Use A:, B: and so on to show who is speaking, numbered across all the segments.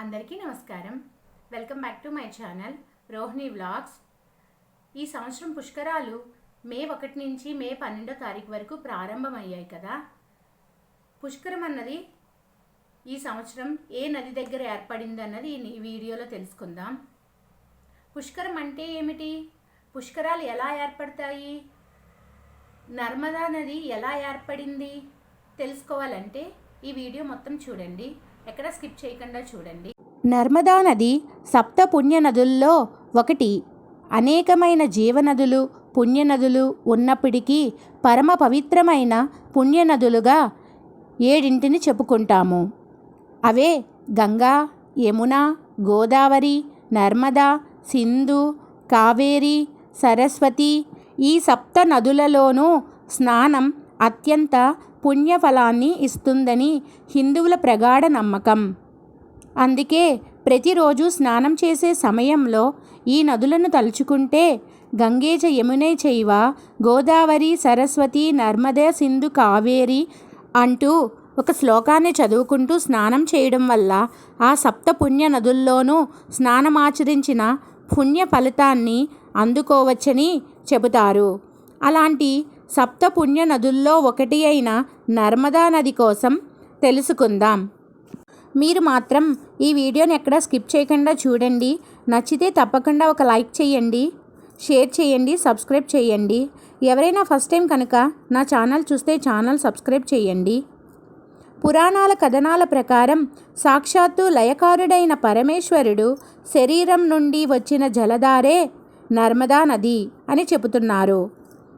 A: అందరికీ నమస్కారం. Welcome back to my channel Rohini vlogs ఈ సంవత్సరం పుష్కరాలు మే ఒకటి నుంచి మే పన్నెండో తారీఖు వరకు ప్రారంభమయ్యాయి కదా. పుష్కరం అన్నది ఈ సంవత్సరం ఏ నది దగ్గర ఏర్పడింది అన్నది ఈ వీడియోలో తెలుసుకుందాం. పుష్కరం అంటే ఏమిటి? పుష్కరాలు ఎలా ఏర్పడతాయి? నర్మదా నది ఎలా ఏర్పడింది? తెలుసుకోవాలంటే ఈ వీడియో మొత్తం చూడండి. ఎక్కడ స్కిప్ చేయకుండా చూడండి.
B: నర్మదా నది సప్త పుణ్య నదుల్లో ఒకటి. అనేకమైన జీవనదులు పుణ్యనదులు ఉన్నప్పటికీ పరమ పవిత్రమైన పుణ్యనదులుగా ఏడింటిని చెప్పుకుంటాము. అవే గంగా యమున గోదావరి నర్మదా సింధు కావేరి సరస్వతి ఈ సప్త నదులలోనూ స్నానం అత్యంత పుణ్యఫలాన్ని ఇస్తుందని హిందువుల ప్రగాఢ నమ్మకం. అందుకే ప్రతిరోజు స్నానం చేసే సమయంలో ఈ నదులను తలుచుకుంటే గంగేజ యమునే చైవ గోదావరి సరస్వతి నర్మదే సింధు కావేరి అంటూ ఒక శ్లోకాన్ని చదువుకుంటూ స్నానం చేయడం వల్ల ఆ సప్త పుణ్య నదుల్లోనూ స్నానమాచరించిన పుణ్య ఫలితాన్ని అందుకోవచ్చని చెబుతారు. అలాంటి సప్త పుణ్య నదుల్లో ఒకటి అయిన నర్మదా నది కోసం తెలుసుకుందాం. మీరు మాత్రం ఈ వీడియోని ఎక్కడ స్కిప్ చేయకుండా చూడండి. నచ్చితే తప్పకుండా ఒక లైక్ చేయండి. షేర్ చేయండి. సబ్స్క్రైబ్ చేయండి. ఎవరైనా ఫస్ట్ టైం కనుక నా ఛానల్ చూస్తే ఛానల్ సబ్స్క్రైబ్ చేయండి. పురాణాల కథనాల ప్రకారం సాక్షాత్తు లయకారుడైన పరమేశ్వరుడు శరీరం నుండి వచ్చిన జలధారే నర్మదా నది అని చెబుతున్నారు.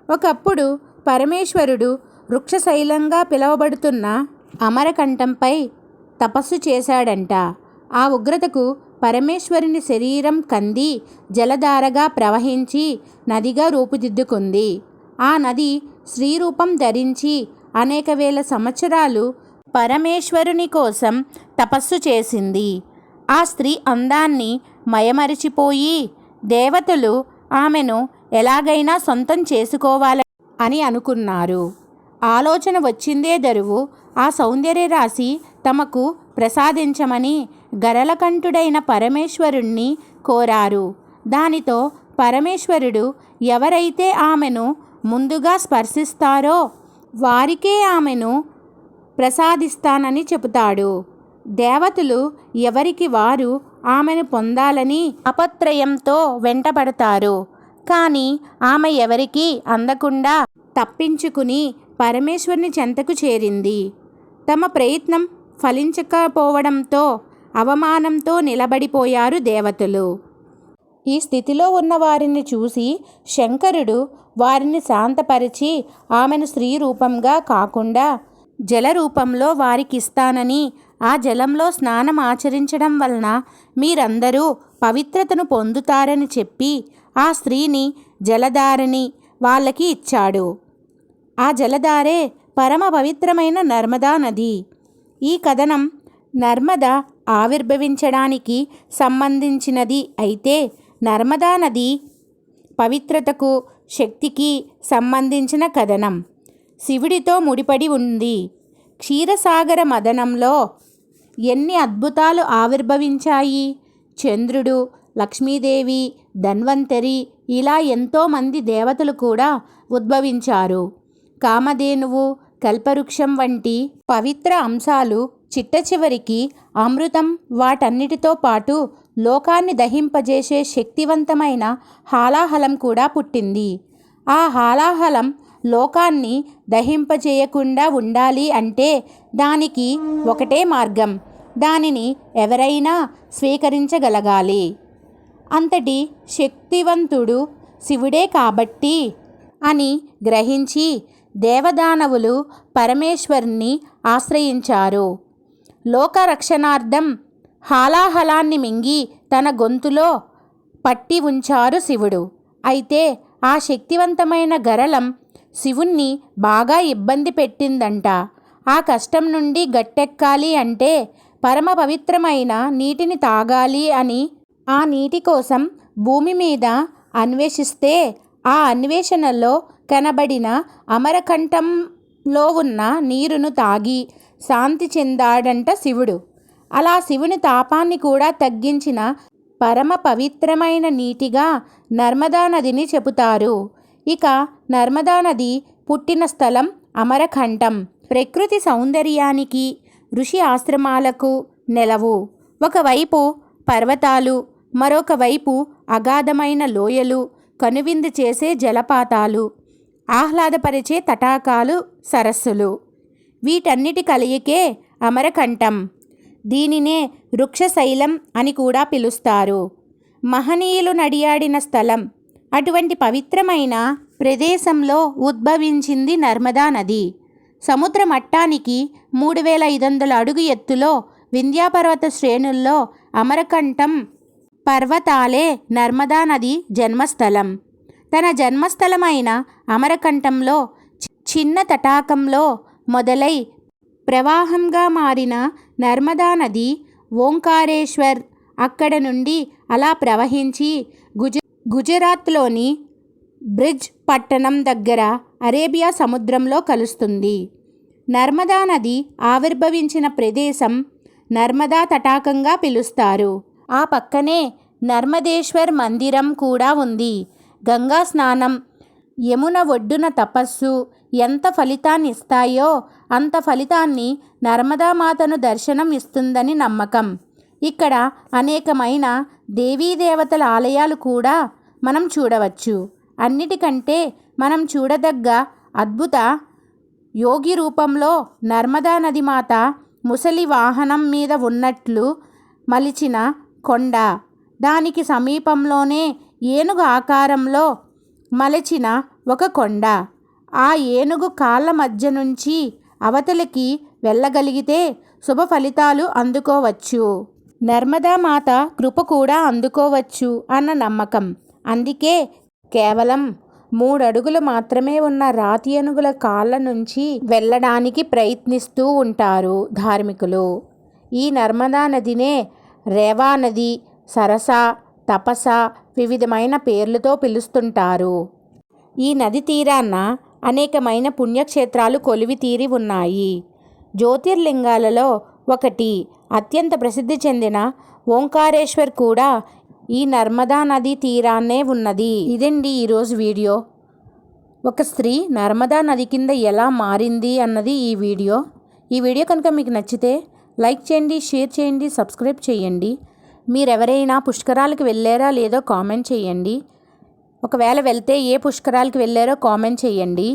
B: ఒకప్పుడు పరమేశ్వరుడు వృక్షశైలంగా పిలువబడుతున్న అమరకంఠంపై తపస్సు చేశాడంట. ఆ ఉగ్రతకు పరమేశ్వరుని శరీరం కంది జలధారగా ప్రవహించి నదిగా రూపుదిద్దుకుంది. ఆ నది శ్రీరూపం ధరించి అనేక వేల సంవత్సరాలు పరమేశ్వరుని కోసం తపస్సు చేసింది. ఆ స్త్రీ అందాన్ని మయమరిచిపోయి దేవతలు ఆమెను ఎలాగైనా సొంతం చేసుకోవాలి. అని అనుకున్నారు. ఆలోచన వచ్చిందే దరువు. ఆ సౌందర్య రాశి తమకు ప్రసాదించమని గరలకంఠుడైన పరమేశ్వరుణ్ణి కోరారు. దానితో పరమేశ్వరుడు ఎవరైతే ఆమెను ముందుగా స్పర్శిస్తారో వారికే ఆమెను ప్రసాదిస్తానని చెబుతాడు. దేవతలు ఎవరికి వారు ఆమెను పొందాలని అపత్రయంతో వెంటబడతారు కానీ ఆమె ఎవరికీ అందకుండా తప్పించుకుని పరమేశ్వరుని చెంతకు చేరింది. తమ ప్రయత్నం ఫలించకపోవడంతో అవమానంతో నిలబడిపోయారు దేవతలు. ఈ స్థితిలో ఉన్న వారిని చూసి శంకరుడు వారిని శాంతపరిచి ఆమెను స్త్రీ రూపంగా కాకుండా జల రూపంలో వారికిస్తానని ఆ జలంలో స్నానం ఆచరించడం వలన మీరందరూ పవిత్రతను పొందుతారని చెప్పి ఆ స్త్రీని జలధారని వాళ్ళకి ఇచ్చాడు. ఆ జలధారే పరమ పవిత్రమైన నర్మదా నది. ఈ కథనం నర్మద ఆవిర్భవించడానికి సంబంధించినది అయితే నర్మదా నది పవిత్రతకు శక్తికి సంబంధించిన కథనం. శివుడితో ముడిపడి ఉంది. క్షీరసాగర మదనంలో ఎన్ని అద్భుతాలు ఆవిర్భవించాయి. చంద్రుడు లక్ష్మీదేవి ధన్వంతరి ఇలా ఎంతోమంది దేవతలు కూడా ఉద్భవించారు. కామధేనువు కల్పవృక్షం వంటి పవిత్ర అంశాలు చిట్ట చివరికి అమృతం వాటన్నిటితో పాటు లోకాన్ని దహింపజేసే శక్తివంతమైన హాలాహలం కూడా పుట్టింది. ఆ హాలాహలం లోకాన్ని దహింపజేయకుండా ఉండాలి అంటే దానికి ఒకటే మార్గం. దానిని ఎవరైనా స్వీకరించగలగాలి. అంతటి శక్తివంతుడు శివుడే కాబట్టి అని గ్రహించి దేవదానవులు పరమేశ్వరుని ఆశ్రయించారు. లోకరక్షణార్థం హాలాహలాన్ని మింగి తన గొంతులో పట్టి ఉంచారు శివుడు. అయితే ఆ శక్తివంతమైన గరళం శివుణ్ణి బాగా ఇబ్బంది పెట్టిందంట. ఆ కష్టం నుండి గట్టెక్కాలి అంటే పరమ పవిత్రమైన నీటిని తాగాలి అని ఆ నీటి కోసం భూమి మీద అన్వేషిస్తే ఆ అన్వేషణలో కనబడిన అమరకంఠంలో ఉన్న నీరును తాగి శాంతి చెందాడంట శివుడు. అలా శివుని తాపాన్ని కూడా తగ్గించిన పరమ పవిత్రమైన నీటిగా నర్మదా నదిని చెబుతారు. ఇక నర్మదా నది పుట్టిన స్థలం అమరకంఠం ప్రకృతి సౌందర్యానికి ఋషి ఆశ్రమాలకు నెలవు. ఒకవైపు పర్వతాలు మరొక వైపు అగాధమైన లోయలు కనువిందు చేసే జలపాతాలు ఆహ్లాదపరిచే తటాకాలు సరస్సులు. వీటన్నిటి కలయికే అమరకంఠం దీనినే వృక్షశైలం అని కూడా పిలుస్తారు. మహనీయులు నడియాడిన స్థలం అటువంటి పవిత్రమైన ప్రదేశంలో ఉద్భవించింది నర్మదా నది. సముద్ర మట్టానికి మూడు వేల ఐదు వందల అడుగు ఎత్తులో వింధ్యాపర్వత శ్రేణుల్లో అమరకంఠం పర్వతాలే నర్మదా నది జన్మస్థలం. తన జన్మస్థలమైన అమరకంఠంలో చి- చిన్న తటాకంలో మొదలై ప్రవాహంగా మారిన నర్మదా నది ఓంకారేశ్వర్ అక్కడ నుండి అలా ప్రవహించి గుజ గుజరాత్లోని బ్రిడ్జ్ పట్టణం దగ్గర అరేబియా సముద్రంలో కలుస్తుంది. నర్మదా నది ఆవిర్భవించిన ప్రదేశం నర్మదా తటాకంగా పిలుస్తారు. ఆ పక్కనే నర్మదేశ్వర్ మందిరం కూడా ఉంది. గంగా స్నానం యమున ఒడ్డున తపస్సు ఎంత ఫలితాన్ని ఇస్తాయో అంత ఫలితాన్ని నర్మదామాతను దర్శనం ఇస్తుందని నమ్మకం. ఇక్కడ అనేకమైన దేవీదేవతల ఆలయాలు కూడా మనం చూడవచ్చు. అన్నిటికంటే మనం చూడదగ్గ అద్భుత యోగి రూపంలో నర్మదా నది మాత ముసలి వాహనం మీద ఉన్నట్లు మలిచిన కొండ. దానికి సమీపంలోనే ఏనుగు ఆకారంలో మలచిన ఒక కొండ. ఆ ఏనుగు కాళ్ళ మధ్య నుంచి అవతలికి వెళ్ళగలిగితే శుభ ఫలితాలు అందుకోవచ్చు. నర్మదా మాత కృప కూడా అందుకోవచ్చు అన్న నమ్మకం. అందుకే కేవలం మూడడుగులు మాత్రమే ఉన్న రాతి ఏనుగుల కాళ్ళ నుంచి వెళ్ళడానికి ప్రయత్నిస్తూ ఉంటారు ధార్మికులు. ఈ నర్మదా నదినే రేవా నది సరస తపస వివిధమైన పేర్లతో పిలుస్తుంటారు. ఈ నది తీరాన అనేకమైన పుణ్యక్షేత్రాలు కొలివి తీరి ఉన్నాయి. జ్యోతిర్లింగాలలో ఒకటి అత్యంత ప్రసిద్ధి చెందిన ఓంకారేశ్వర్ కూడా ఈ నర్మదా నది తీరాన్నే ఉన్నది. ఇదండి ఈరోజు వీడియో. ఒక స్త్రీ నర్మదా నది కింద ఎలా మారింది అన్నది ఈ వీడియో. ఈ వీడియో కనుక మీకు నచ్చితే లైక్ చేయండి షేర్ చేయండి సబ్స్క్రైబ్ చేయండి. మీరెవరైనా పుష్కరాలకు వెళ్ళారా లేదో కామెంట్ చేయండి. ఒకవేళ వెళ్తే ఏ పుష్కరాలకు వెళ్ళారో కామెంట్ చేయండి.